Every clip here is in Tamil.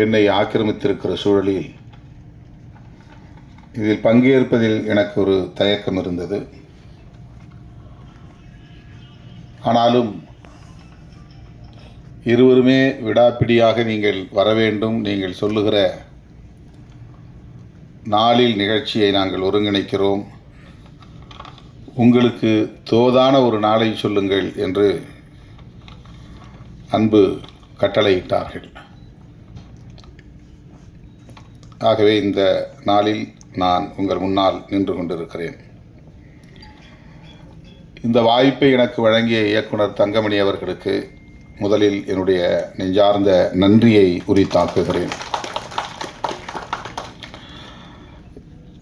என்னை ஆக்கிரமித்திருக்கிற சூழலில் இதில் பங்கேற்பதில் எனக்கு ஒரு தயக்கம் இருந்தது. ஆனாலும் இருவருமே விடாப்பிடியாக நீங்கள் வர வேண்டும் நீங்கள் சொல்லுகிற நாளில் நிகழ்ச்சியை நாங்கள் ஒருங்கிணைக்கிறோம். உங்களுக்கு தோதான ஒரு நாளை சொல்லுங்கள் என்று அன்பு கட்டளையிட்டார்கள். ஆகவே இந்த நாளில் நான் உங்கள் முன்னால் நின்று கொண்டிருக்கிறேன். இந்த வாய்ப்பை எனக்கு வழங்கிய இயக்குனர் தங்கமணி அவர்களுக்கு முதலில் என்னுடைய நெஞ்சார்ந்த நன்றியை உரித்தாக்குகிறேன்.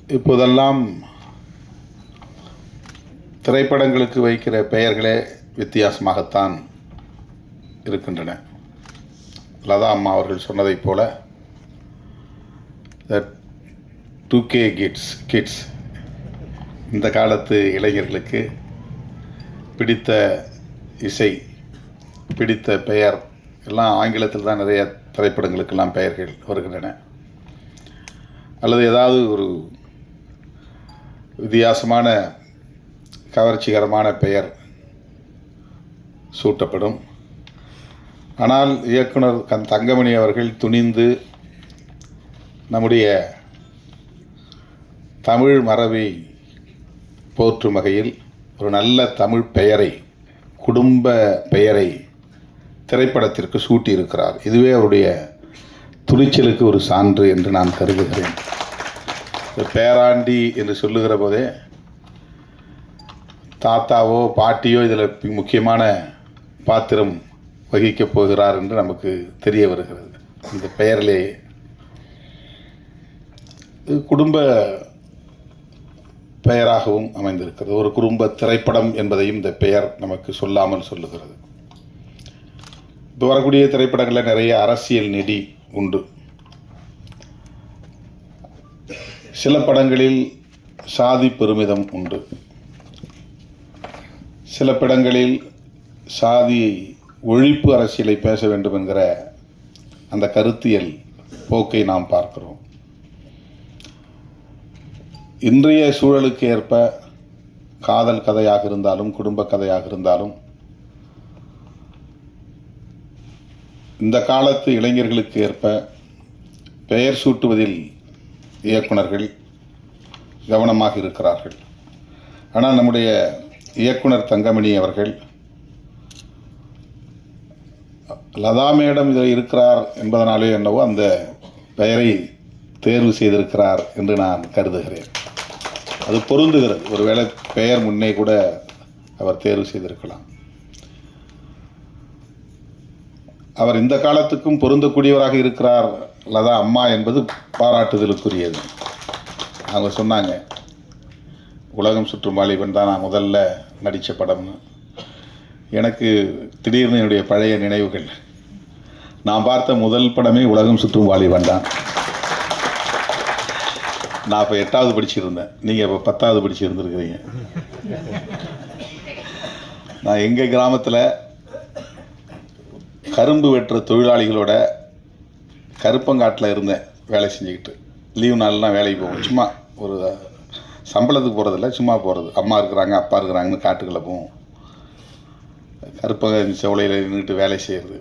இப்போதெல்லாம் திரைப்படங்களுக்கு வைக்கிற பெயர்களே வித்தியாசமாகத்தான் இருக்கின்றன. லதா அம்மா அவர்கள் சொன்னதைப் போல டூ கே கிட்ஸ் கிட்ஸ் இந்த காலத்து இளைஞர்களுக்கு பிடித்த இசை பிடித்த பெயர் எல்லாம் ஆங்கிலத்தில் தான் நிறைய திரைப்படங்களுக்கெல்லாம் பெயர்கள் வருகின்றன. அல்லது ஏதாவது ஒரு வித்தியாசமான கவர்ச்சிகரமான பெயர் சூட்டப்படும். ஆனால் இயக்குனர் கண் தங்கமணி அவர்கள் துணிந்து நம்முடைய தமிழ் மரபை போற்றும் வகையில் ஒரு நல்ல தமிழ் பெயரை குடும்ப பெயரை திரைப்படத்திற்கு சூட்டியிருக்கிறார். இதுவே அவருடைய துணிச்சலுக்கு ஒரு சான்று என்று நான் கருதுகிறேன். பேராண்டி என்று சொல்லுகிற போதே தாத்தாவோ பாட்டியோ இதில் முக்கியமான பாத்திரம் வகிக்கப் போகிறார் என்று நமக்கு தெரிய வருகிறது. இந்த பெயரிலே குடும்ப பெயராகவும் அமைந்திருக்கிறது. ஒரு குடும்ப திரைப்படம் என்பதையும் இந்த பெயர் நமக்கு சொல்லாமல் சொல்லுகிறது. இப்போ வரக்கூடிய திரைப்படங்களில் நிறைய அரசியல் நெடி உண்டு. சில படங்களில் சாதி பெருமிதம் உண்டு. சில படங்களில் சாதி ஒழிப்பு அரசியலை பேச வேண்டும் என்கிற அந்த கருத்தியல் போக்கை நாம் பார்க்கிறோம். இன்றைய சூழலுக்கு ஏற்ப காதல் கதையாக இருந்தாலும் குடும்ப கதையாக இருந்தாலும் இந்த காலத்து இளைஞர்களுக்கு ஏற்ப பெயர் சூட்டுவதில் இயக்குனர்கள் கவனமாக இருக்கிறார்கள். ஆனால் நம்முடைய இயக்குனர் தங்கமணி அவர்கள் லதா மேடம் இதில் இருக்கிறார் என்பதனாலே என்னவோ அந்த பெயரை தேர்வு செய்திருக்கிறார் என்று நான் கருதுகிறேன். அது பொருந்துகிறது. ஒருவேளை பெயர் முன்னே கூட அவர் தேர்வு செய்திருக்கலாம். அவர் இந்த காலத்துக்கும் பொருந்தக்கூடியவராக இருக்கிறார் லதா அம்மா என்பது பாராட்டுதலுக்குரியது. அவங்க சொன்னாங்க உலகம் சுற்றும் வாலிபன் தான் நான் முதல்ல நடித்த படம்னு. எனக்கு திடீர்னு என்னுடைய பழைய நினைவுகள். நான் பார்த்த முதல் படமே உலகம் சுற்றும் வாலிபன் தான். நான் இப்போ எட்டாவது படிச்சிருந்தேன். நீங்கள் இப்போ பத்தாவது படிச்சிருந்துருக்கிறீங்க. நான் எங்கள் கிராமத்தில் கரும்பு வெட்டுற தொழிலாளிகளோட கருப்பங்காட்டில் இருந்தேன் வேலை செஞ்சுக்கிட்டு. லீவு நாள்லாம் வேலைக்கு போவோம். சும்மா ஒரு சம்பளத்துக்கு போகிறதில்ல சும்மா போகிறது அம்மா இருக்கிறாங்க அப்பா இருக்கிறாங்கன்னு காட்டுக்குள்ளே போவோம். கருப்பங்க செவலையில் நின்றுட்டு வேலை செய்கிறது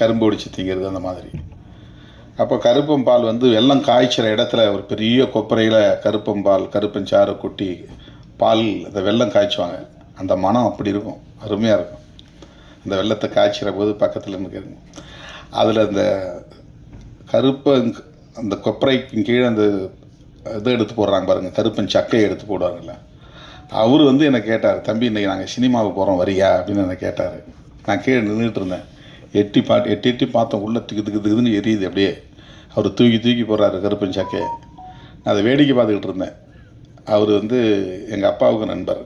கரும்பு ஒடிச்சு திங்கிறது அந்த மாதிரி. அப்போ கருப்பம்பால் வந்து வெள்ளம் காய்ச்சிற இடத்துல ஒரு பெரிய கொப்பரையில் கருப்பம்பால் கருப்பஞ்சாறு கொட்டி பால் அந்த வெள்ளம் காய்ச்சுவாங்க. அந்த மனம் அப்படி இருக்கும். அருமையாக இருக்கும். இந்த வெள்ளத்தை காய்ச்சிற போது பக்கத்தில் நிற்கிறது அதில் அந்த கருப்பை அந்த கொப்பரைக்கு கீழே அந்த இதை எடுத்து போடுறாங்க பாருங்கள் கருப்பன் சக்கையை எடுத்து போடுவாங்கல்ல. அவர் வந்து என்னை கேட்டார் தம்பி இன்றைக்கி நாங்கள் சினிமாவுக்கு போகிறோம் வரியா? அப்படின்னு என்னை கேட்டார். நான் கீழே நின்றுட்டு இருந்தேன். எட்டி பாட்டு எட்டி எட்டி பார்த்தோம். உள்ளே திக்கு திக்கு திக்குன்னு எரியுது அப்படியே. அவர் தூக்கி தூக்கி போடுறாரு கருப்பன் சாக்கே. நான் அதை வேடிக்கை பார்த்துக்கிட்டு இருந்தேன். அவர் வந்து எங்கள் அப்பாவுக்கு நண்பர்.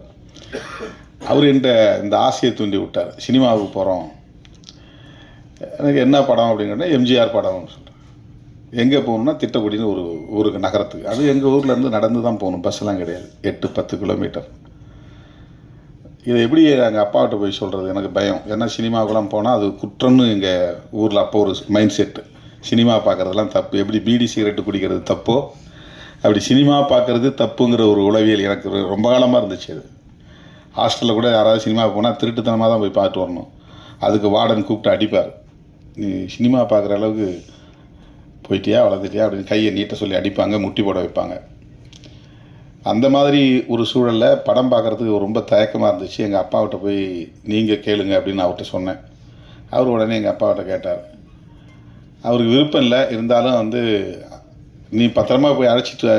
அவர் என்ற இந்த ஆசையை தூண்டி விட்டார். சினிமாவுக்கு போகிறோம் எனக்கு என்ன படம் அப்படின்னு எம்ஜிஆர் படம்னு சொல்கிறேன் எங்கே போகணும்னா திட்டக்குடின்னு ஒரு ஊருக்கு நகரத்துக்கு. அது எங்கள் ஊர்லேருந்து நடந்து தான் போகணும். பஸ்ஸெல்லாம் கிடையாது. எட்டு பத்து கிலோமீட்டர். இதை எப்படி எங்கள் அப்பாக்கிட்ட போய் சொல்கிறது எனக்கு பயம். ஏன்னா சினிமாவுக்குலாம் போனால் அது குற்றம்னு எங்கள் ஊரில் அப்போ ஒரு மைண்ட் செட்டு சினிமா பார்க்குறதெல்லாம் தப்பு. எப்படி பீடி சிகரெட்டு குடிக்கிறது தப்போ? அப்படி சினிமா பார்க்குறது தப்புங்கிற ஒரு உளவியல் எனக்கு ரொம்ப காலமாக இருந்துச்சு அது. ஹாஸ்டலில் கூட யாராவது சினிமா போனால் திருட்டுத்தனமாக தான் போய் பார்த்துட்டு வரணும். அதுக்கு வார்டன் கூப்பிட்டு அடிப்பார். நீ சினிமா பார்க்குற அளவுக்கு போயிட்டியா? வளர்ந்துட்டியா? அப்படின்னு கையை நீட்ட சொல்லி அடிப்பாங்க முட்டி போட வைப்பாங்க. அந்த மாதிரி ஒரு சூழலில் படம் பார்க்குறதுக்கு ரொம்ப தயக்கமாக இருந்துச்சு. எங்கள் அப்பாவிட்ட போய் நீங்கள் கேளுங்க அப்படின்னு அவர்கிட்ட சொன்னேன். அவர் உடனே எங்கள் அப்பாவிட்ட கேட்டார். அவருக்கு விருப்பம் இல்லை. இருந்தாலும் வந்து நீ பத்திரமா போய் அழைச்சிட்டு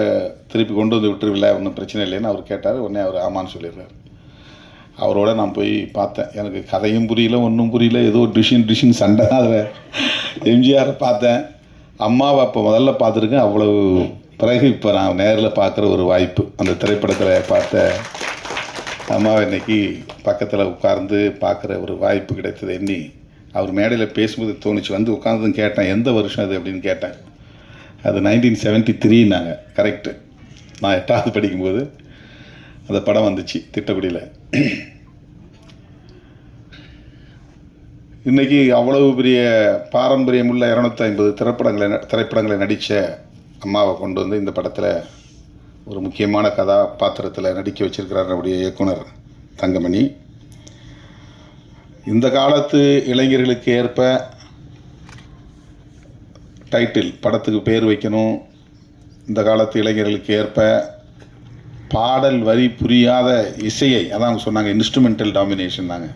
திருப்பி கொண்டு வந்து விட்டுருவில்ல ஒன்றும் பிரச்சனை இல்லைன்னு அவர் கேட்டார். உடனே அவர் ஆமான்னு சொல்லிடுறாரு. அவரோட நான் போய் பார்த்தேன். எனக்கு கதையும் புரியல ஒன்றும் புரியல. ஏதோ டிஷின் டிஷின் சண்டை தான் அதில். எம்ஜிஆரை பார்த்தேன். அம்மாவை அப்போ முதல்ல பார்த்துருக்கேன். அவ்வளவு பிறகு இப்போ நான் நேரில் பார்க்குற ஒரு வாய்ப்பு. அந்த திரைப்படத்தில் பார்த்த அம்மாவை இன்னைக்கு பக்கத்தில் உட்கார்ந்து பார்க்குற ஒரு வாய்ப்பு கிடைத்தது எண்ணி அவர் மேடையில் பேசும்போது தோணுச்சு. வந்து உட்காந்துன்னு கேட்டேன். எந்த வருஷம் அது அப்படின்னு கேட்டேன். அது நைன்டீன் செவன்ட்டி த்ரீனாங்க கரெக்டு நான் எட்டாவது படிக்கும்போது அந்த படம் வந்துச்சு திட்டக்குடியில் இன்றைக்கி அவ்வளவு பெரிய பாரம்பரியமுள்ள இரநூத்தி ஐம்பது திரைப்படங்களை ந- திரைப்படங்களை நடித்த அம்மாவை கொண்டு வந்து இந்த படத்தில் ஒரு முக்கியமான கதாபாத்திரத்தில் நடிக்க வச்சிருக்கிறார் நம்முடைய இயக்குனர் தங்கமணி. இந்த காலத்து இளைஞர்களுக்கு ஏற்ப டைட்டில் படத்துக்கு பேர் வைக்கணும். இந்த காலத்து இளைஞர்களுக்கு ஏற்ப பாடல் வரி புரியாத இசையை அதான் அவங்க சொன்னாங்க இன்ஸ்ட்ருமெண்டல் டாமினேஷன் தாங்க.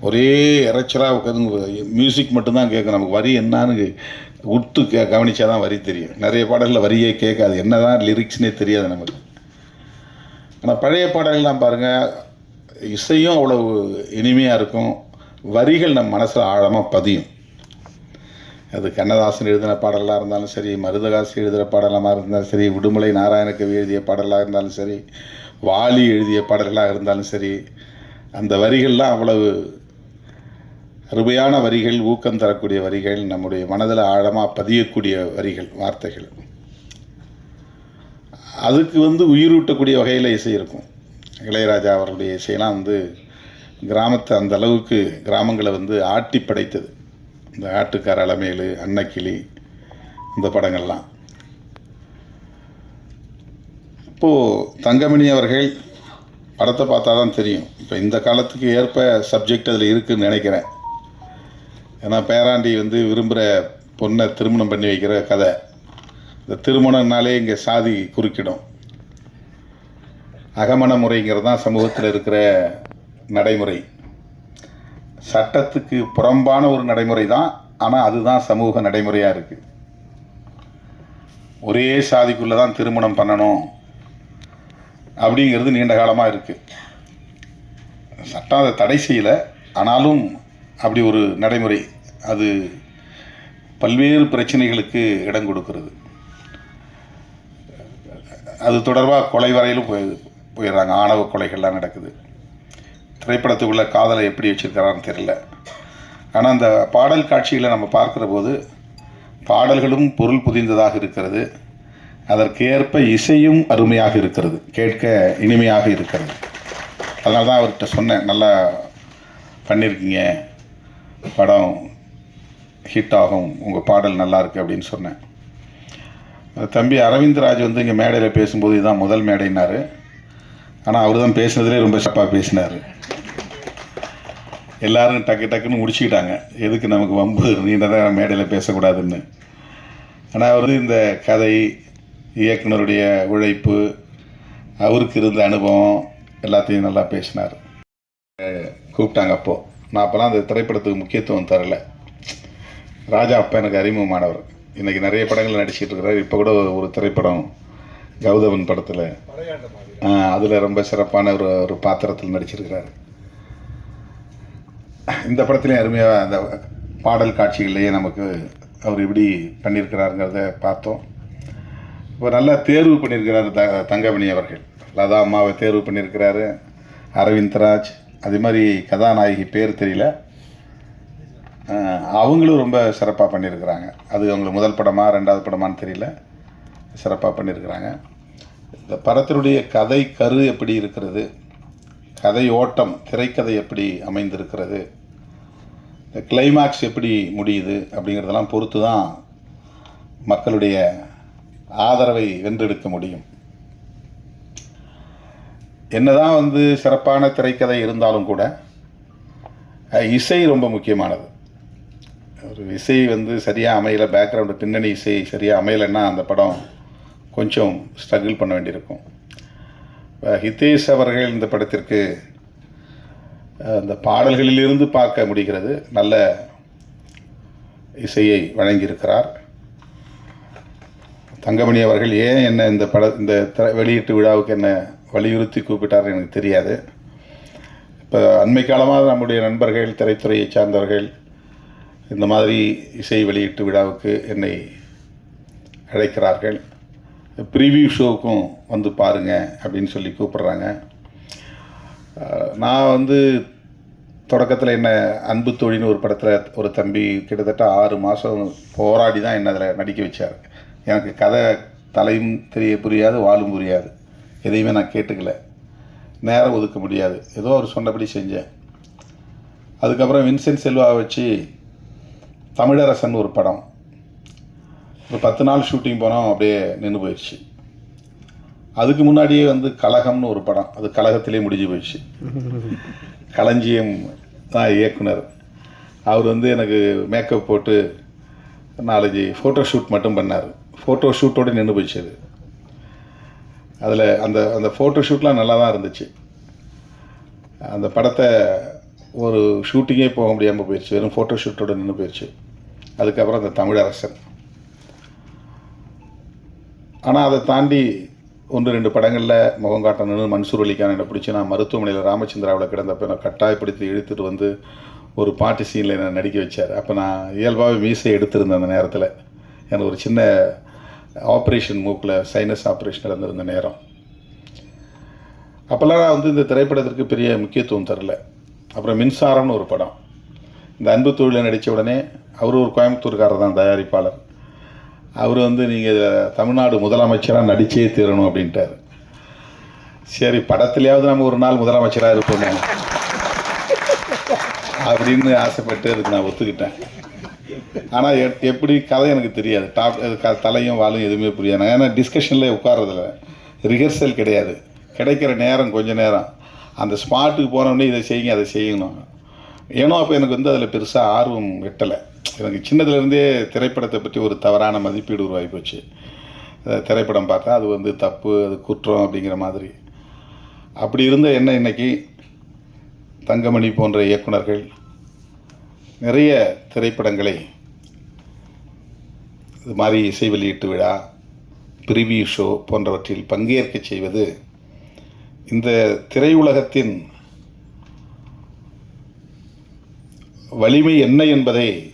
ஒரே இறைச்சலாக உட்காந்து மியூசிக் மட்டும்தான் கேட்கும். நமக்கு வரி என்னான்னு உத்து கே கவனித்தா தான் வரி தெரியும். நிறைய பாடலில் வரியே கேட்காது. என்ன தான் லிரிக்ஸ்னே தெரியாது நமக்கு. ஆனால் பழைய பாடல்கள்லாம் பாருங்கள் இசையும் அவ்வளவு இனிமையாக இருக்கும். வரிகள் நம்ம மனசில் ஆழமாக பதியும். அது கண்ணதாசன் எழுதின பாடலாக இருந்தாலும் சரி மருதகாசி எழுதுகிற பாடலாக இருந்தாலும் சரி விடுமலை நாராயணக்கவி எழுதிய பாடலாக இருந்தாலும் சரி வாலி எழுதிய பாடல்களாக இருந்தாலும் சரி அந்த வரிகள்லாம் அவ்வளவு அருமையான வரிகள் ஊக்கம் தரக்கூடிய வரிகள் நம்முடைய மனதில் ஆழமாக பதியக்கூடிய வரிகள் வார்த்தைகள். அதுக்கு வந்து உயிரூட்டக்கூடிய வகையில் இசை இருக்கும். இளையராஜா அவருடைய இசையெல்லாம் வந்து கிராமத்தை அந்த அளவுக்கு கிராமங்களை வந்து ஆட்டி படைத்தது. இந்த ஆட்டுக்கார அலமேலு அன்னக்கிளி இந்த படங்கள்லாம். இப்போது தங்கமணி அவர்கள் படத்தை பார்த்தா தான் தெரியும். இப்போ இந்த காலத்துக்கு ஏற்ப சப்ஜெக்ட் அதில் இருக்குன்னு நினைக்கிறேன். ஏன்னா பேராண்டி வந்து விரும்புகிற பொண்ணை திருமணம் பண்ணி வைக்கிற கதை. இந்த திருமணம்னாலே இங்கே சாதி குறுக்கிடும். அகமண முறைங்கிறது தான் சமூகத்தில் இருக்கிற நடைமுறை. சட்டத்துக்கு புறம்பான ஒரு நடைமுறை தான் ஆனால் அதுதான் சமூக நடைமுறையாக இருக்குது ஒரே சாதிக்குள்ளே தான் திருமணம் பண்ணணும் அப்படிங்கிறது நீண்ட காலமாக இருக்குது சட்டம் அதை தடை செய்யலை ஆனாலும் அப்படி ஒரு நடைமுறை அது பல்வேறு பிரச்சனைகளுக்கு இடம் கொடுக்கிறது. அது தொடர்பாக கொலை வரையிலும் போய் போயிடுறாங்க. ஆணவ கொலைகள்லாம் நடக்குது. திரைப்படத்துக்குள்ள காதலை எப்படி வச்சுருக்கிறான்னு தெரியல. ஆனால் அந்த பாடல் காட்சிகளை நம்ம பார்க்குற போது பாடல்களும் பொருள் புதிந்ததாக இருக்கிறது. அதற்கேற்ப இசையும் அருமையாக இருக்கிறது. கேட்க இனிமையாக இருக்கிறது. அதனால தான் அவர்கிட்ட சொன்னேன். நல்லா பண்ணியிருக்கீங்க. படம் ஹிட் ஆகும் உங்கள் பாடல் நல்லாயிருக்கு அப்படின்னு சொன்னேன். தம்பி அரவிந்த்ராஜ் வந்து இங்கே மேடையில் பேசும்போது இதுதான் முதல் மேடைனாரு ஆனால் அவர் தான் பேசினதுலேயே ரொம்ப சிறப்பாக பேசினார். எல்லோரும் டக்கு டக்குன்னு முடிச்சுக்கிட்டாங்க. எதுக்கு நமக்கு வம்பு? நீண்ட நேரம் மேடையில் பேசக்கூடாதுன்னு. ஆனால் அவர் இந்த கதை இயக்குனருடைய உழைப்பு அவருக்கு இருந்த அனுபவம் எல்லாத்தையும் நல்லா பேசினார். கூப்பிட்டாங்க அப்போது நான் அப்போலாம் அந்த திரைப்படத்துக்கு முக்கியத்துவம் தரல. ராஜா அப்போ எனக்கு அறிமுகமானவர். இன்றைக்கி நிறைய படங்கள் நடிச்சிட்டு இருக்கிறார். இப்போ கூட ஒரு திரைப்படம் கௌதமன் படத்தில். அதில் ரொம்ப சிறப்பான ஒரு ஒரு பாத்திரத்தில் நடிச்சிருக்கிறார். இந்த படத்துலேயும் அருமையாக அந்த பாடல் காட்சிகள்லேயே நமக்கு அவர் எப்படி பண்ணியிருக்கிறாருங்கிறத பார்த்தோம். இப்போ நல்லா தேர்வு பண்ணியிருக்கிறார் த தங்கமணி அவர்கள். லதா அம்மாவை தேர்வு பண்ணியிருக்கிறாரு. அரவிந்த்ராஜ் அதே மாதிரி கதாநாயகி பேர் தெரியல. அவங்களும் ரொம்ப சிறப்பாக பண்ணியிருக்கிறாங்க. அது அவங்களுக்கு முதல் படமா ரெண்டாவது படமான்னு தெரியல. சிறப்பாக பண்ணியிருக்கிறாங்க. இந்த படத்தினுடைய கதை கரு எப்படி இருக்கிறது? கதை ஓட்டம் திரைக்கதை எப்படி அமைந்திருக்கிறது? இந்த கிளைமாக்ஸ் எப்படி முடியுது? அப்படிங்கிறதெல்லாம் பொறுத்து தான் மக்களுடைய ஆதரவை வென்றெடுக்க முடியும். என்னதான் வந்து சிறப்பான திரைக்கதை இருந்தாலும் கூட இசை ரொம்ப முக்கியமானது. ஒரு இசை வந்து சரியாக அமையலை பேக்ரவுண்டு பின்னணி இசை சரியாக அமையலைன்னா அந்த படம் கொஞ்சம் ஸ்ட்ரகிள் பண்ண வேண்டியிருக்கும். இப்போ ஹிதேஷ் அவர்கள் இந்த படத்திற்கு அந்த பாடல்களிலிருந்து பார்க்க முடிகிறது. நல்ல இசையை வழங்கியிருக்கிறார். தங்கமணி அவர்கள் ஏன் என்ன இந்த பட இந்த வெளியீட்டு விழாவுக்கு என்ன வலியுறுத்தி கூப்பிட்டார் எனக்கு தெரியாது. இப்போ அண்மை காலமாக நம்முடைய நண்பர்கள் திரைத்துறையை சார்ந்தவர்கள் இந்த மாதிரி இசை வெளியீட்டு விழாவுக்கு என்னை அழைக்கிறார்கள். ப்ரீவியூ ஷோவுக்கும் வந்து பாருங்க அப்படின்னு சொல்லி கூப்பிட்றாங்க. நான் வந்து தொடக்கத்தில் என்ன அன்பு தோழின்னு ஒரு படத்தில் ஒரு தம்பி கிட்டத்தட்ட ஆறு மாதம் போராடி தான் என்ன அதில் நடிக்க வச்சார். எனக்கு கதை தலையும் தெரிய புரியாது வாழும் புரியாது. எதையுமே நான் கேட்டுக்கல. நேரம் ஒதுக்க முடியாது. ஏதோ அவர் சொன்னபடி செஞ்சேன். அதுக்கப்புறம் வின்சென்ட் செல்வாவை வச்சு தமிழரசன் ஒரு படம். ஒரு பத்து நாள் ஷூட்டிங் போனோம் அப்படியே நின்று போயிடுச்சு. அதுக்கு முன்னாடியே வந்து கலகம்னு ஒரு படம். அது கழகத்திலே முடிஞ்சு போயிடுச்சு. களஞ்சியம் தான் இயக்குனர். அவர் வந்து எனக்கு மேக்கப் போட்டு நாலஞ்சு ஃபோட்டோ ஷூட் மட்டும் பண்ணார். ஃபோட்டோ ஷூட்டோடு நின்று போயிடுச்சு அது. அதில் அந்த அந்த ஃபோட்டோ ஷூட்லாம் நல்லா தான் இருந்துச்சு. அந்த படத்தை ஒரு ஷூட்டிங்கே போக முடியாமல் போயிடுச்சு வெறும் ஃபோட்டோ ஷூட்டோட நின்று போயிடுச்சு அதுக்கப்புறம் அந்த தமிழரசன். ஆனால் அதை தாண்டி ஒன்று ரெண்டு படங்களில் முகம் காட்டணும்னு மன்சூர் அலிக்கான என்னை பிடிச்சி நான் மருத்துவமனையில் ராமச்சந்திராவில் கிடந்தப்போ நான் கட்டாயப்படுத்தி இழுத்துட்டு வந்து ஒரு பாட்டு சீனில் என்னை நடிக்க வச்சார். அப்போ நான் இயல்பாகவே மீசை எடுத்திருந்தேன் அந்த நேரத்தில். எனக்கு ஒரு சின்ன ஆப்ரேஷன் மூக்கில் சைனஸ் ஆப்ரேஷன் இருந்திருந்த நேரம். அப்போல்லாம் நான் வந்து இந்த திரைப்படத்திற்கு பெரிய முக்கியத்துவம் தரல. அப்புறம் மின்சாரம்னு ஒரு படம். இந்த அன்பு தொழிலில் நடித்த உடனே அவர் ஒரு கோயம்புத்தூர்காரர் தான் தயாரிப்பாளர். அவர் வந்து நீங்கள் தமிழ்நாடு முதலமைச்சராக நடிச்சே தீரணும் அப்படின்ட்டார். சரி படத்துலையாவது நம்ம ஒரு நாள் முதலமைச்சராக இருப்போம் அப்படின்னு ஆசைப்பட்டு அதுக்கு நான் ஒத்துக்கிட்டேன். ஆனால் எப்படி கதை எனக்கு தெரியாது. டாப் க தலையும் வாலும் எதுவுமே புரியாது ஏன்னா டிஸ்கஷனில் உட்கார்றதில்ல. ரிஹர்சல் கிடையாது. கிடைக்கிற நேரம் கொஞ்சம் நேரம். அந்த ஸ்பாட்டுக்கு போனோடனே இதை செய்யுங்க அதை செய்யணும் ஏன்னா அப்போ எனக்கு வந்து அதில் பெருசாக ஆர்வம் வெட்டலை. எனக்கு சின்னதுலேருந்தே திரைப்படத்தை பற்றி ஒரு தவறான மதிப்பீடு உருவாகி போச்சு. திரைப்படம் பார்த்தா அது வந்து தப்பு அது குற்றம் அப்படிங்கிற மாதிரி. அப்படி இருந்த என்ன இன்னைக்கு? தங்கமணி போன்ற இயக்குநர்கள் நிறைய திரைப்படங்களை இது மாதிரி இசை வெளியீட்டு விழா பிரிவியூ ஷோ போன்றவற்றில் பங்கேற்க செய்வது இந்த திரையுலகத்தின் வலிமை என்ன என்பதை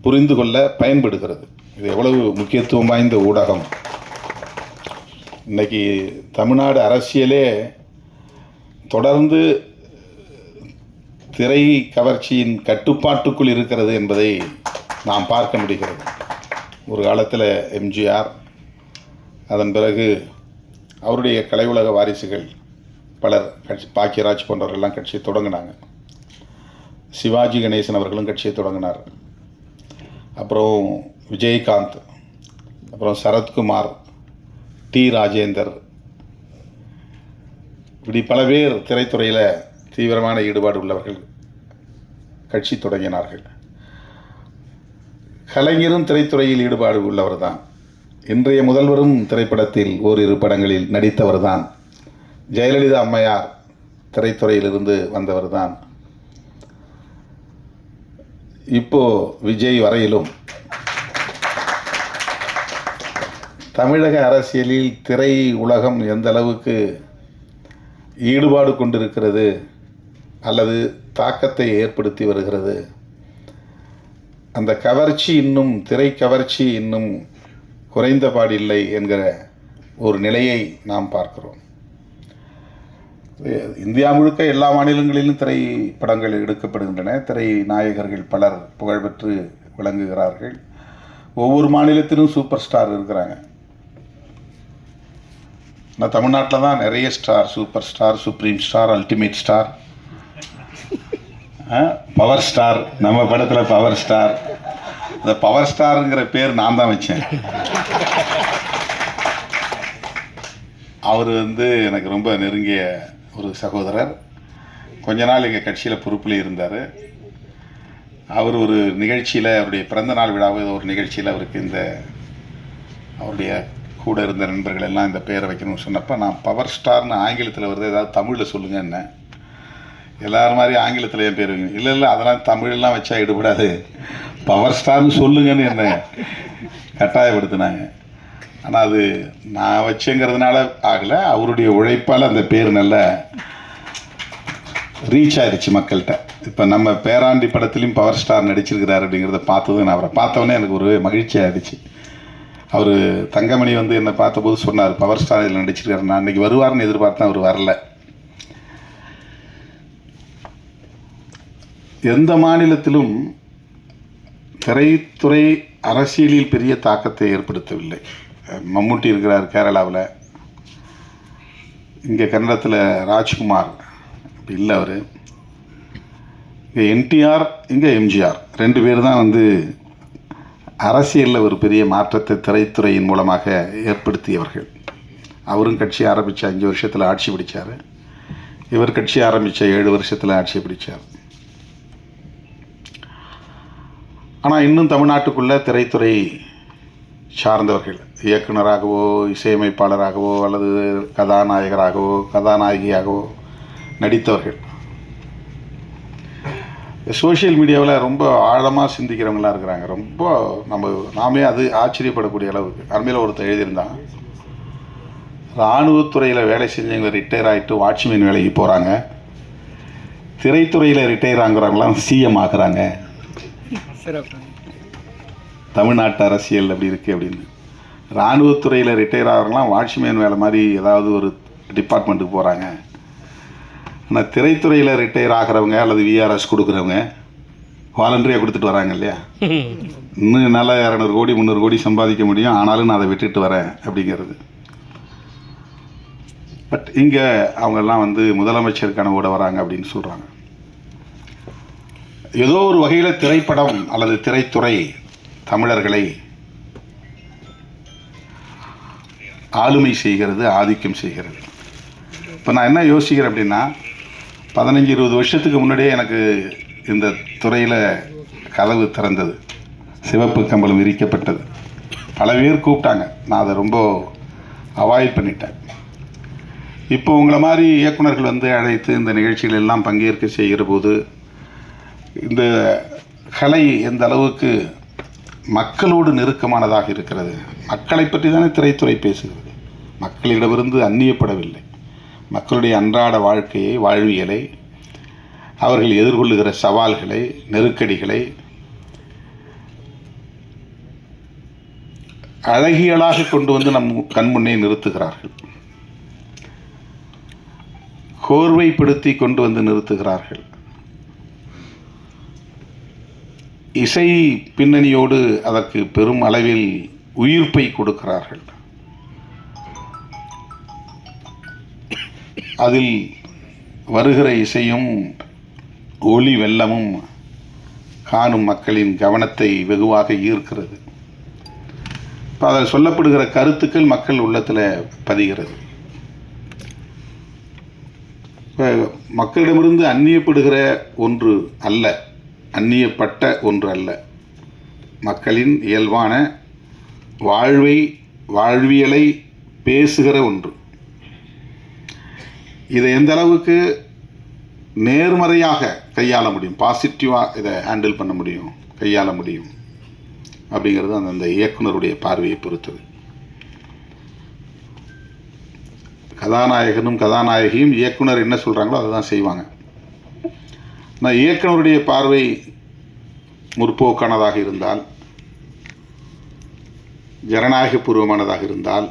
புரிந்து கொள்ள பயன்படுகிறது. இது எவ்வளவு முக்கியத்துவம் வாய்ந்த ஊடகம். இன்னைக்கு தமிழ்நாடு அரசியலே தொடர்ந்து திரை கவர்ச்சியின் கட்டுப்பாட்டுக்குள் இருக்கிறது என்பதை நாம் பார்க்க முடிகிறது. ஒரு காலத்தில் எம்ஜிஆர் அதன் பிறகு அவருடைய கலை உலக வாரிசுகள் பலர் கட்சி பாக்கியராஜ் போன்றவர்கள்லாம் கட்சியை தொடங்கினாங்க. சிவாஜி கணேசன் அவர்களும் கட்சியை தொடங்கினார். அப்புறம் விஜயகாந்த் அப்புறம் சரத்குமார் டி. ராஜேந்தர். இப்படி பல பேர் திரைத்துறையில் தீவிரமான ஈடுபாடு உள்ளவர்கள் கட்சி தொடங்கினார்கள். கலைஞரும் திரைத்துறையில் ஈடுபாடு உள்ளவர் தான் இன்றைய முதல்வரும் திரைப்படத்தில் ஓரிரு படங்களில் நடித்தவர் தான் ஜெயலலிதா அம்மையார் திரைத்துறையிலிருந்து வந்தவர் தான் இப்போ விஜய் வரையிலும் தமிழக அரசியலில் திரை உலகம் எந்த அளவுக்கு ஈடுபாடு கொண்டிருக்கிறது அல்லது தாக்கத்தை ஏற்படுத்தி வருகிறது. அந்த கவர்ச்சி இன்னும் திரை கவர்ச்சி இன்னும் குறைந்த பாடில்லை என்கிற ஒரு நிலையை நாம் பார்க்கிறோம். இந்தியா முழுக்க எல்லா மாநிலங்களிலும் திரைப்படங்கள் எடுக்கப்படுகின்றன. திரை நாயகர்கள் பலர் புகழ்பெற்று விளங்குகிறார்கள். ஒவ்வொரு மாநிலத்திலும் சூப்பர் ஸ்டார் இருக்கிறாங்க. நான் தமிழ்நாட்டில் தான் நிறைய star super star supreme star ultimate star. Power star நம்ம படத்தில் பவர் ஸ்டார் அந்த பவர் ஸ்டாருங்கிற பேர் நான் தான் வச்சேன். அவர் வந்து எனக்கு ரொம்ப நெருங்கிய ஒரு சகோதரர். கொஞ்ச நாள் எங்கள் கட்சியில் பொறுப்பில் இருந்தார். அவர் ஒரு நிகழ்ச்சியில் அவருடைய பிறந்தநாள் விழாவு ஏதோ ஒரு நிகழ்ச்சியில் அவருக்கு இந்த அவருடைய கூட இருந்த நண்பர்கள் எல்லாம் இந்த பேரை வைக்கணும்னு சொன்னப்போ நான் பவர் ஸ்டார்னு ஆங்கிலத்தில் வருது. ஏதாவது தமிழில் சொல்லுங்கள் என்ன? எல்லாரும் மாதிரி ஆங்கிலத்தில் என் பேர் வைங்க. இல்லை இல்லை அதெல்லாம் தமிழெலாம் வச்சா எடுபடாது. பவர் ஸ்டார்னு சொல்லுங்கன்னு என்ன கட்டாயப்படுத்தினாங்க. ஆனால் அது நான் வச்சேங்கிறதுனால ஆகலை. அவருடைய உழைப்பால் அந்த பேர் நல்ல ரீச் ஆயிடுச்சு மக்கள்கிட்ட. இப்போ நம்ம பேராண்டி படத்துலையும் பவர் ஸ்டார் நடிச்சிருக்கிறார் அப்படிங்கிறத பார்த்ததும் நான் அவரை பார்த்தவொடனே எனக்கு ஒரு மகிழ்ச்சி ஆயிடுச்சு. அவர் தங்கமணி வந்து என்னை பார்த்தபோது சொன்னார் பவர் ஸ்டார் இதில் நடிச்சிருக்காரு. நான் அன்றைக்கி வருவார்னு எதிர்பார்த்தேன் அவர் வரல. எந்த மாநிலத்திலும் திரைத்துறை அரசியலில் பெரிய தாக்கத்தை ஏற்படுத்தவில்லை. மம்முட்டி இருக்கிறார் கேரளாவில். இங்கே கன்னடத்தில் ராஜ்குமார் இல்லை அவர். இங்கே என்டிஆர் இங்கே எம்ஜிஆர். ரெண்டு பேர் தான் வந்து அரசியலில் ஒரு பெரிய மாற்றத்தை திரைத்துறையின் மூலமாக ஏற்படுத்தியவர்கள். அவரும் கட்சி ஆரம்பித்த அஞ்சு வருஷத்தில் ஆட்சி பிடிச்சார். இவர் கட்சி ஆரம்பித்த ஏழு வருஷத்தில் ஆட்சி பிடிச்சார். ஆனால் இன்னும் தமிழ்நாட்டுக்குள்ளே திரைத்துறை சார்ந்தவர்கள் இயக்குனராகவோ இசையமைப்பாளராகவோ அல்லது கதாநாயகராகவோ கதாநாயகியாகவோ நடித்தவர்கள். சோஷியல் மீடியாவில் ரொம்ப ஆழமாக சிந்திக்கிறவங்களாம் இருக்கிறாங்க. ரொம்ப நம்ம நாமே அது ஆச்சரியப்படக்கூடிய அளவுக்கு. அருமையில் ஒருத்தர் எழுதியிருந்தான். இராணுவத்துறையில் வேலை செஞ்சவங்க ரிட்டையர் ஆகிட்டு வாட்ச்மேன் வேலைக்கு போகிறாங்க திரைத்துறையில் ரிட்டையர் ஆகுறவங்களாம் சிஎம் ஆகுறாங்க. சிறப்பு. தமிழ்நாட்டு அரசியல் அப்படி இருக்குது அப்படின்னு. இராணுவத்துறையில் ரிட்டையர் ஆகிறவங்களாம் வாட்ச்மேன் வேலை மாதிரி ஏதாவது ஒரு டிபார்ட்மெண்ட்டுக்கு போகிறாங்க ஆனால் திரைத்துறையில் ரிட்டையர் ஆகிறவங்க அல்லது விஆர்எஸ் கொடுக்குறவங்க வாலண்டரியாக கொடுத்துட்டு வராங்க இல்லையா? இன்னும் என்னால் இரநூறு கோடி முந்நூறு கோடி சம்பாதிக்க முடியும். ஆனாலும் நான் அதை விட்டுட்டு வரேன் அப்படிங்கிறது. பட் இங்கே அவங்கெல்லாம் வந்து முதலமைச்சர் கனவோட வராங்க அப்படின்னு சொல்கிறாங்க ஏதோ ஒரு வகையில் திரைப்படம் அல்லது திரைத்துறை தமிழர்களை ஆளுமை செய்கிறது ஆதிக்கம் செய்கிறது. இப்போ நான் என்ன யோசிக்கிறேன் அப்படின்னா பதினஞ்சு இருபது வருஷத்துக்கு முன்னாடியே எனக்கு இந்த துறையில் கதவு திறந்தது. சிவப்பு கம்பளம் விரிக்கப்பட்டது. பல பேர் கூப்பிட்டாங்க. நான் அதை ரொம்ப அவாய்ட் பண்ணிட்டேன். இப்போ உங்களை மாதிரி இயக்குனர்கள் வந்து அழைத்து இந்த நிகழ்ச்சிகள் எல்லாம் பங்கேற்க செய்கிற போது இந்த கலை எந்த அளவுக்கு மக்களோடு நெருக்கமானதாக இருக்கிறது? மக்களை பற்றி தானே திரைத்துறை பேசுகிறது. மக்களிடமிருந்து அந்நியப்படவில்லை. மக்களுடைய அன்றாட வாழ்க்கையை வாழ்வியலை அவர்கள் எதிர்கொள்ளுகிற சவால்களை நெருக்கடிகளை அழகியலாக கொண்டு வந்து நம் கண்முன்னே நிறுத்துகிறார்கள். கோர்வைப்படுத்தி கொண்டு வந்து நிறுத்துகிறார்கள். இசை பின்னணியோடு அதற்கு பெரும் அளவில் உயிர்ப்பை கொடுக்கிறார்கள். அதில் வருகிற இசையும் ஒளி வெள்ளமும் காணும் மக்களின் கவனத்தை வெகுவாக ஈர்க்கிறது. இப்போ அதில் சொல்லப்படுகிற கருத்துக்கள் மக்கள் உள்ளத்தில் பதிகிறது. இப்போ மக்களிடமிருந்து அந்நியப்படுகிற ஒன்று அல்ல. அந்நியப்பட்ட ஒன்று அல்ல மக்களின் இயல்பான வாழ்வை வாழ்வியலை பேசுகிற ஒன்று. இதை எந்த அளவுக்கு நேர்மறையாக கையாள முடியும்? பாசிட்டிவாக இதை ஹேண்டில் பண்ண முடியும்? கையாள முடியும்? அப்படிங்கிறது அந்தந்த இயக்குனருடைய பார்வையை பொறுத்தது. கதாநாயகனும் கதாநாயகியும் இயக்குனர் என்ன சொல்கிறாங்களோ அதை தான் செய்வாங்க. நான் இயக்குனருடைய பார்வை முற்போக்கானதாக இருந்தால் ஜனநாயக பூர்வமானதாக இருந்தால்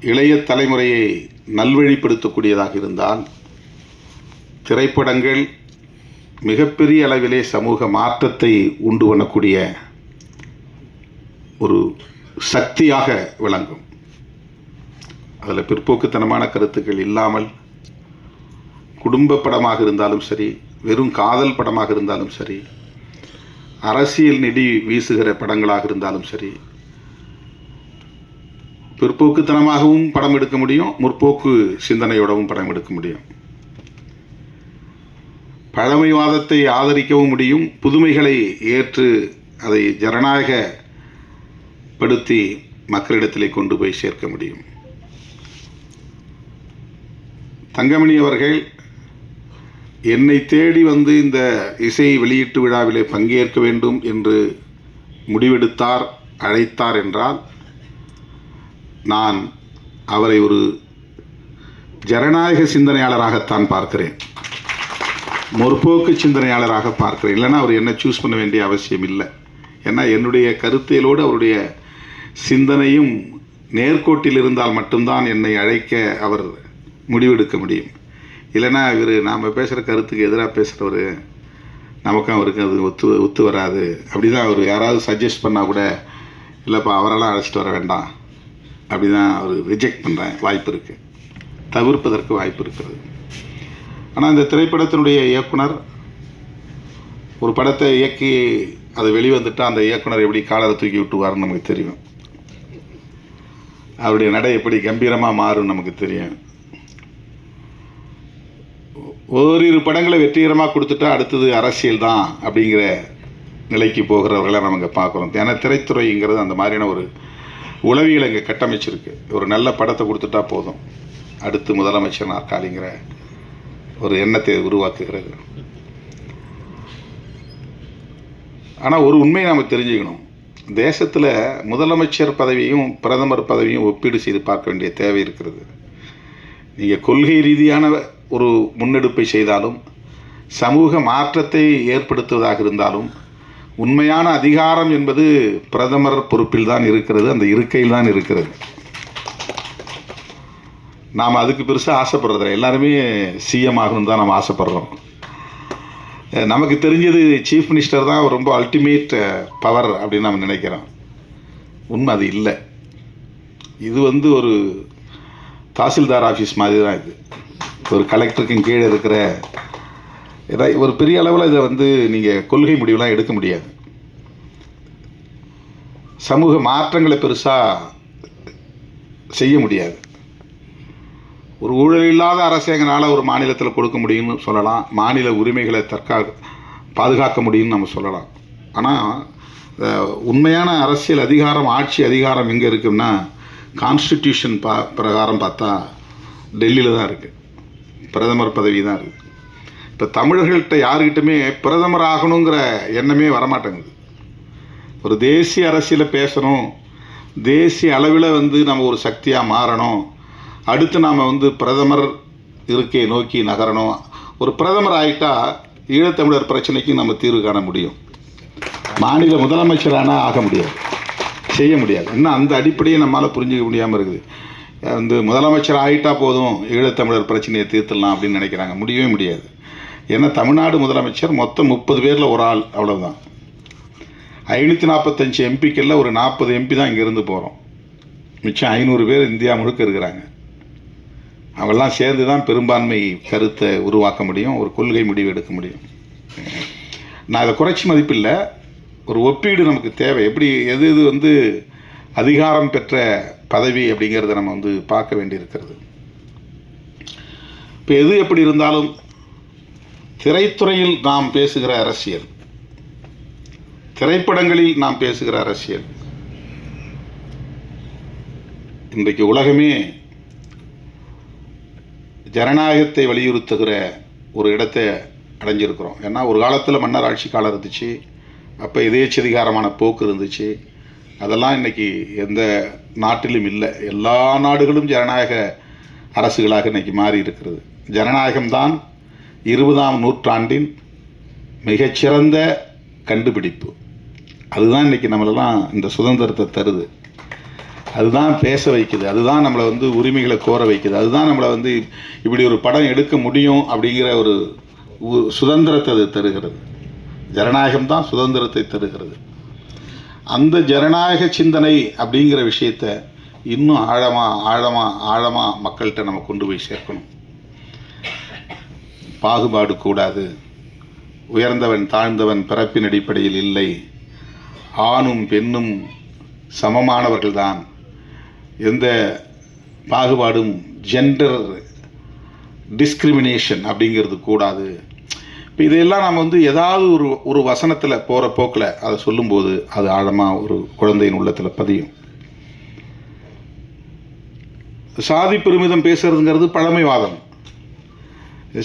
இளைய தலைமுறையை நல்வழிப்படுத்தக்கூடியதாக இருந்தால் திரைப்படங்கள் மிகப்பெரிய அளவிலே சமூக மாற்றத்தை உண்டு பண்ணக்கூடிய ஒரு சக்தியாக விளங்கும். அதில் பிற்போக்குத்தனமான கருத்துக்கள் இல்லாமல் குடும்ப படமாக இருந்தாலும் சரி வெறும் காதல் படமாக இருந்தாலும் சரி அரசியல் நெடி வீசுகிற படங்களாக இருந்தாலும் சரி பிற்போக்குத்தனமாகவும் படம் எடுக்க முடியும் முற்போக்கு சிந்தனையோடவும் படம் எடுக்க முடியும். பழமைவாதத்தை ஆதரிக்கவும் முடியும் புதுமைகளை ஏற்று அதை ஜனநாயகப்படுத்தி மக்களிடத்திலே கொண்டு போய் சேர்க்க முடியும். தங்கமணி அவர்கள் என்னை தேடி வந்து இந்த இசை வெளியீட்டு விழாவிலே பங்கேற்க வேண்டும் என்று முடிவெடுத்தார் அழைத்தார் என்றால் நான் அவரை ஒரு ஜனநாயக சிந்தனையாளராகத்தான் பார்க்கிறேன். முற்போக்கு சிந்தனையாளராக பார்க்கிறேன். இல்லைன்னா அவர் என்ன சூஸ் பண்ண வேண்டிய அவசியம் இல்லை. ஏன்னா என்னுடைய கருத்தியலோடு அவருடைய சிந்தனையும் நேர்கோட்டில் இருந்தால் மட்டும்தான் என்னை அழைக்க அவர் முடிவெடுக்க முடியும். இல்லைன்னா இவர் நாம் பேசுகிற கருத்துக்கு எதிராக பேசுகிறவர் நமக்கும் அவருக்கு அது ஒத்து ஒத்து வராது. அப்படி தான் அவர் யாராவது சஜஸ்ட் பண்ணால் கூட இல்லைப்பா அவரெல்லாம் அழைச்சிட்டு வர வேண்டாம். அப்படி தான் அவர் ரிஜெக்ட் பண்ணுறேன் வாய்ப்பு இருக்குது தவிர்ப்பதற்கு வாய்ப்பு இருக்கிறது ஆனால் இந்த திரைப்படத்தினுடைய இயக்குனர் ஒரு படத்தை இயக்கி அது வெளிவந்துட்டால் அந்த இயக்குனர் எப்படி காலரை தூக்கி விட்டுவார்னு நமக்கு தெரியும். அவருடைய நடை எப்படி கம்பீரமாக மாறும் நமக்கு தெரியும். ஓரிரு படங்களை வெற்றிகரமாக கொடுத்துட்டா அடுத்தது அரசியல் தான் அப்படிங்கிற நிலைக்கு போகிறவர்களை நம்ம இங்கே பார்க்குறோம். ஏன்னா திரைத்துறைங்கிறது அந்த மாதிரியான ஒரு உளவியல் இங்கே கட்டமைச்சிருக்கு. ஒரு நல்ல படத்தை கொடுத்துட்டா போதும். அடுத்து முதலமைச்சர் நாற்காலிங்கிற ஒரு எண்ணத்தை உருவாக்குகிறது. ஆனால் ஒரு உண்மையை நாம் தெரிஞ்சுக்கணும். தேசத்தில் முதலமைச்சர் பதவியும் பிரதமர் பதவியும் ஒப்பீடு செய்து பார்க்க வேண்டிய தேவை இருக்கிறது. நீங்கள் கொள்கை ரீதியான ஒரு முன்னெடுப்பை செய்தாலும் சமூக மாற்றத்தை ஏற்படுத்துவதாக இருந்தாலும் உண்மையான அதிகாரம் என்பது பிரதமர் பொறுப்பில் தான் இருக்கிறது அந்த இருக்கையில் தான் இருக்கிறது. நாம் அதுக்கு பெருசாக ஆசைப்படுறதில்ல. எல்லாருமே சிஎம் ஆகணும் தான் நம்ம ஆசைப்படுறோம். நமக்கு தெரிஞ்சது சீஃப் மினிஸ்டர் தான் ரொம்ப அல்டிமேட் பவர் அப்படின்னு நம்ம நினைக்கிறோம். உண்மை அது இல்லை. இது வந்து ஒரு தாசில்தார் ஆஃபீஸ் மாதிரி தான் இது. ஒரு கலெக்டருக்கும் கீழே இருக்கிற ஏதாவது ஒரு பெரிய அளவில் இதை வந்து நீங்கள் கொள்கை முடிவுலாம் எடுக்க முடியாது. சமூக மாற்றங்களை பெருசாக செய்ய முடியாது. ஒரு ஊழல் இல்லாத அரசாங்கனால ஒரு மாநிலத்தில் கொடுக்க முடியும்னு சொல்லலாம். மாநில உரிமைகளை தற்கா பாதுகாக்க முடியும்னு நம்ம சொல்லலாம். ஆனால் உண்மையான அரசியல் அதிகாரம் ஆட்சி அதிகாரம் எங்கே இருக்குன்னா கான்ஸ்டிடியூஷன் பா பிரகாரம் பார்த்தா டெல்லியில் தான் இருக்குது பிரதமர் பதவி தான் இருக்குது இப்போ தமிழர்கள்ட்ட யாருக்கிட்டுமே பிரதமர் ஆகணுங்கிற எண்ணமே வரமாட்டேங்குது. ஒரு தேசிய அரசியலை பேசணும் தேசிய அளவில் வந்து நம்ம ஒரு சக்தியாக மாறணும் அடுத்து நாம் வந்து பிரதமர் இருக்கையை நோக்கி நகரணும். ஒரு பிரதமர் ஆகிட்டா ஈழத்தமிழர் பிரச்சனைக்கு நம்ம தீர்வு காண முடியும். மாநில முதலமைச்சரான ஆக முடியாது. செய்ய முடியாது. இன்னும் அந்த அடிப்படையை நம்மளால் புரிஞ்சிக்க முடியாமல் இருக்குது. வந்து முதலமைச்சர் ஆகிட்டா போதும் ஈழத்தமிழர் பிரச்சனையை தீர்த்துடலாம் அப்படின்னு நினைக்கிறாங்க. முடியவே முடியாது. ஏன்னா தமிழ்நாடு முதலமைச்சர் மொத்தம் முப்பது பேரில் ஒரு ஆள் அவ்வளோதான் ஐநூற்றி நாற்பத்தஞ்சு எம்பிக்களில் ஒரு நாற்பது எம்பி தான் இங்கேருந்து போகிறோம் மிச்சம் ஐநூறு பேர் இந்தியா முழுக்க இருக்கிறாங்க. அவங்கெல்லாம் சேர்ந்து தான் பெரும்பான்மை கருத்தை உருவாக்க முடியும் ஒரு கொள்கை முடிவு எடுக்க முடியும். நான் அதை குறைச்சி மதிப்பில்லை. ஒரு ஒப்பீடு நமக்கு தேவை. எப்படி எது எது வந்து அதிகாரம் பெற்ற பதவி அப்படிங்கிறத நம்ம வந்து பார்க்க வேண்டியிருக்கிறது. இப்போ எது எப்படி இருந்தாலும் திரைத்துறையில் நாம் பேசுகிற அரசியல். திரைப்படங்களில் நாம் பேசுகிற அரசியல். இன்றைக்கு உலகமே ஜனநாயகத்தை வலியுறுத்துகிற ஒரு இடத்தை அடைஞ்சிருக்கிறோம். ஏன்னா ஒரு காலத்தில் மன்னர் ஆட்சி காலம் இருந்துச்சு. அப்போ எதேச்சதிகாரமான போக்கு இருந்துச்சு. அதெல்லாம் இன்னைக்கு எந்த நாட்டிலும் இல்லை. எல்லா நாடுகளும் ஜனநாயக அரசுகளாக இன்னைக்கு மாறி இருக்கிறது. ஜனநாயகம்தான் இருபதாம் நூற்றாண்டின் மிகச்சிறந்த கண்டுபிடிப்பு. அதுதான் இன்றைக்கி நம்மளெல்லாம் இந்த சுதந்திரத்தை தருது. அதுதான் பேச வைக்குது. அதுதான் நம்மளை வந்து உரிமைகளை கோர வைக்குது. அதுதான் நம்மளை வந்து இப்படி ஒரு படம் எடுக்க முடியும் அப்படிங்கிற ஒரு உ- சுதந்திரத்தை அது தருகிறது. ஜனநாயகம் தான் சுதந்திரத்தை தருகிறது. அந்த ஜனநாயக சிந்தனை அப்படிங்கிற விஷயத்த இன்னும் ஆழமாக ஆழமாக ஆழமாக மக்கள்கிட்ட நம்ம கொண்டு போய் சேர்க்கணும். பாகுபாடு கூடாது. உயர்ந்தவன் தாழ்ந்தவன் பிறப்பின் அடிப்படையில் இல்லை. ஆணும் பெண்ணும் சமமானவர்கள்தான். எந்த பாகுபாடும் ஜெண்டர் டிஸ்கிரிமினேஷன் அப்படிங்கிறது கூடாது. இப்போ இதையெல்லாம் நம்ம வந்து ஏதாவது ஒரு ஒரு வசனத்தில் போகிற போக்கில் அதை சொல்லும்போது அது ஆழமாக ஒரு குழந்தையின் உள்ளத்தில் பதியும். சாதி பெருமிதம் பேசுறதுங்கிறது பழமைவாதம்.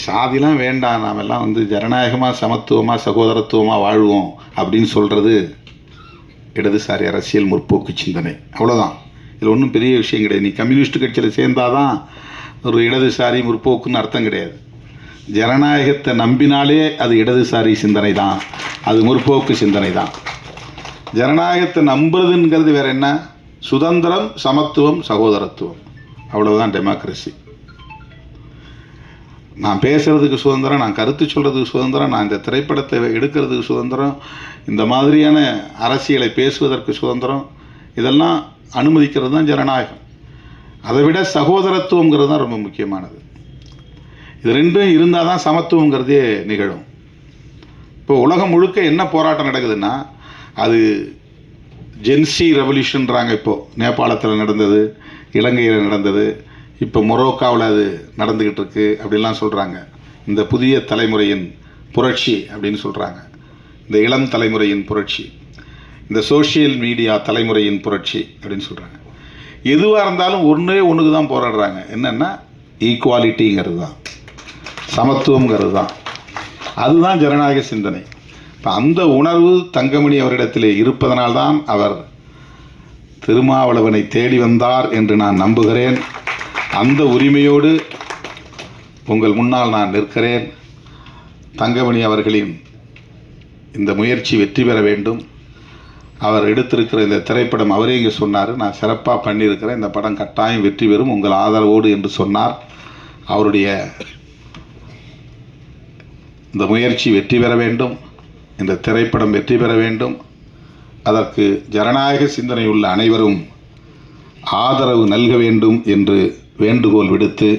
சாதிலாம் வேண்டாம் நாம் எல்லாம் வந்து ஜனநாயகமாக சமத்துவமாக சகோதரத்துவமாக வாழ்வோம் அப்படின்னு சொல்கிறது இடதுசாரி அரசியல் முற்போக்கு சிந்தனை. அவ்வளோதான் இதில் ஒன்றும் பெரிய விஷயம் கிடையாது. நீ கம்யூனிஸ்ட் கட்சியில் சேர்ந்தாதான் ஒரு இடதுசாரி முற்போக்குன்னு அர்த்தம் கிடையாது. ஜனநாயகத்தை நம்பினாலே அது இடதுசாரி சிந்தனை தான் அது முற்போக்கு சிந்தனை தான் ஜனநாயகத்தை நம்புறதுங்கிறது வேற என்ன? சுதந்திரம் சமத்துவம் சகோதரத்துவம். அவ்வளவுதான் டெமோக்ரஸி நான் பேசுகிறதுக்கு சுதந்திரம் நான் கருத்து சொல்கிறதுக்கு சுதந்திரம் நான் இந்த திரைப்படத்தை எடுக்கிறதுக்கு சுதந்திரம் இந்த மாதிரியான அரசியலை பேசுவதற்கு சுதந்திரம் இதெல்லாம் அனுமதிக்கிறது தான் ஜனநாயகம். அதை விட சகோதரத்துவங்கிறது தான் ரொம்ப முக்கியமானது. இது ரெண்டும் இருந்தால் தான் சமத்துவங்கிறதே நிகழும். இப்போ உலகம் முழுக்க என்ன போராட்டம் நடக்குதுன்னா அது ஜென்சி ரெவல்யூஷன்றாங்க இப்போது நேபாளத்தில் நடந்தது இலங்கையில் நடந்தது இப்போ மொரோக்காவில் அது நடந்துக்கிட்டு இருக்கு அப்படிலாம் சொல்கிறாங்க இந்த புதிய தலைமுறையின் புரட்சி அப்படின்னு சொல்கிறாங்க இந்த இளம் தலைமுறையின் புரட்சி இந்த சோஷியல் மீடியா தலைமுறையின் புரட்சி அப்படின்னு சொல்கிறாங்க எதுவாக இருந்தாலும் ஒன்றே ஒன்றுக்கு தான் போராடுறாங்க. என்னென்னா ஈக்குவாலிட்டிங்கிறது தான். சமத்துவங்கிறது தான். அதுதான் ஜனநாயக சிந்தனை. இப்போ அந்த உணர்வு தங்கமணி அவரிடத்திலே இருப்பதனால்தான் அவர் திருமாவளவனை தேடி வந்தார் என்று நான் நம்புகிறேன். அந்த உரிமையோடு உங்கள் முன்னால் நான் நிற்கிறேன். தங்கமணி அவர்களின் இந்த முயற்சி வெற்றி பெற வேண்டும். அவர் எடுத்திருக்கிற இந்த திரைப்படம் அவரே இங்கே சொன்னார். நான் சிறப்பாக பண்ணியிருக்கிறேன். இந்த படம் கட்டாயம் வெற்றி பெறும். உங்கள் ஆதரவோடு என்று சொன்னார். அவருடைய இந்த முயற்சி வெற்றி பெற வேண்டும். இந்த திரைப்படம் வெற்றி பெற வேண்டும். அதற்கு ஜனநாயக சிந்தனை உள்ள அனைவரும் ஆதரவு நல்க வேண்டும் என்று வேண்டுகோள் விடுத்து